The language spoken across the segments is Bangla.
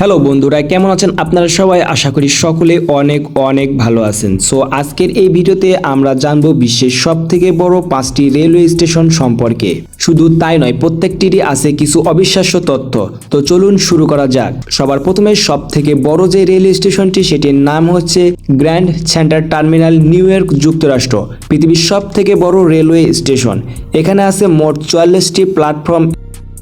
হ্যালো বন্ধুরা, কেমন আছেন? আপনারা সবাই আশা করি সকলে অনেক অনেক ভালো আছেন। সো আজকের এই ভিডিওতে আমরা জানব বিশ্বের সব থেকে বড় পাঁচটি রেলওয়ে স্টেশন সম্পর্কে। শুধু তাই নয়, প্রত্যেকটিরই আছে কিছু অবিশ্বাস্য তথ্য। তো চলুন শুরু করা যাক। সবার প্রথমে সব থেকে বড় যে রেলওয়ে স্টেশনটি, সেটির নাম হচ্ছে Grand Centre Terminal New York যুক্তরাষ্ট্র, পৃথিবীর সব থেকে বড় রেলওয়ে স্টেশন। এখানে আছে মোট চুয়াল্লিশটি প্ল্যাটফর্ম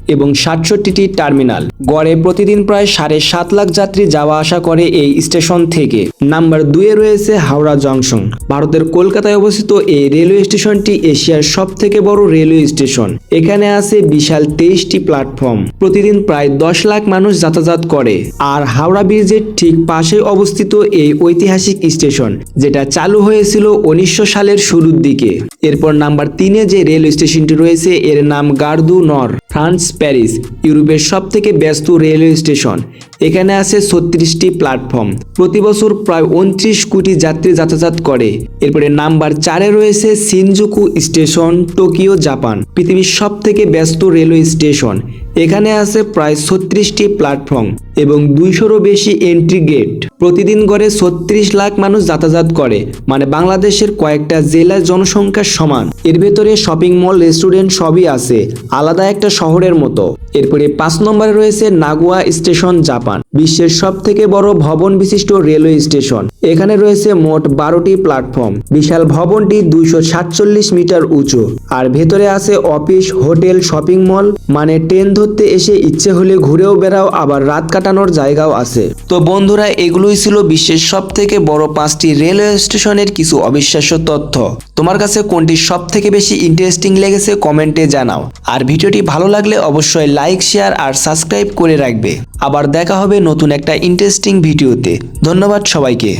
এবং সাতষট্টিটি টার্মিনাল। গড়ে প্রতিদিন প্রায় সাড়ে সাত লাখ যাত্রী যাওয়া আসা করে এই স্টেশন থেকে। নাম্বার দুয়ে রয়েছে হাওড়া জংশন। ভারতের কলকাতায় অবস্থিত এই রেলওয়ে স্টেশনটি এশিয়ার সব থেকে বড় রেলওয়ে স্টেশন। এখানে আছে বিশাল তেইশটি প্ল্যাটফর্ম। প্রতিদিন প্রায় দশ লাখ মানুষ যাতায়াত করে। আর হাওড়া ব্রিজের ঠিক পাশে অবস্থিত এই ঐতিহাসিক স্টেশন, যেটা চালু হয়েছিল উনিশশো সালের শুরুর দিকে। এরপর নাম্বার তিনে যে রেল স্টেশনটি রয়েছে, এর নাম গার্দু নর। ফ্রান্স প্যারিস, ইউরোপের সব থেকে ব্যস্ত রেলওয়ে স্টেশন। এখানে আছে ছত্রিশটি প্ল্যাটফর্ম। প্রতি বছর প্রায় উনত্রিশ কোটি যাত্রী যাতায়াত করে। এরপরে নাম্বার চারে রয়েছে সিনজুকু স্টেশন, টোকিও, জাপান, পৃথিবীর সব থেকে ব্যস্ত রেলওয়ে স্টেশন। এখানে আছে প্রায় ছত্রিশটি প্ল্যাটফর্ম। এবং দুইশোরও বেশি এন্ট্রি গেট প্রতিদিন গড়ে ছত্রিশ লাখ মানুষ যাতায়াত করে মানে বাংলাদেশের কয়েকটা জেলার জনসংখ্যার সমান। এর ভেতরে শপিং মল রেস্টুরেন্ট সবই আছে, আলাদা একটা শহরের মতো। এরপরে পাঁচ নম্বরে রয়েছে নাগুয়া স্টেশন, জাপান, বিশ্বের সব থেকে বড় ভবন বিশিষ্ট রেলওয়ে স্টেশন। এখানে রয়েছে মোট বারোটি প্ল্যাটফর্ম বিশাল ভবনটি দুইশো সাতচল্লিশ মিটার উঁচু। আর ভেতরে আছে অফিস হোটেল শপিং মল মানে ট্রেন ধরতে এসে ইচ্ছে হলে ঘুরেও বেড়াও, আবার রাত কাটানোর জায়গাও আছে। তো বন্ধুরা, এগুলোই ছিল বিশ্বের সব থেকে বড় পাঁচটি রেলওয়ে স্টেশনের কিছু অবিশ্বাস্য তথ্য। তোমার কাছে কোনটি সব থেকে বেশি ইন্টারেস্টিং লেগেছে কমেন্টে জানাও। আর ভিডিওটি ভালো লাগলে অবশ্যই লাইক শেয়ার আর সাবস্ক্রাইব করে রাখবে। আবার দেখা হবে নতুন একটা ইন্টারেস্টিং ভিডিওতে। ধন্যবাদ সবাইকে।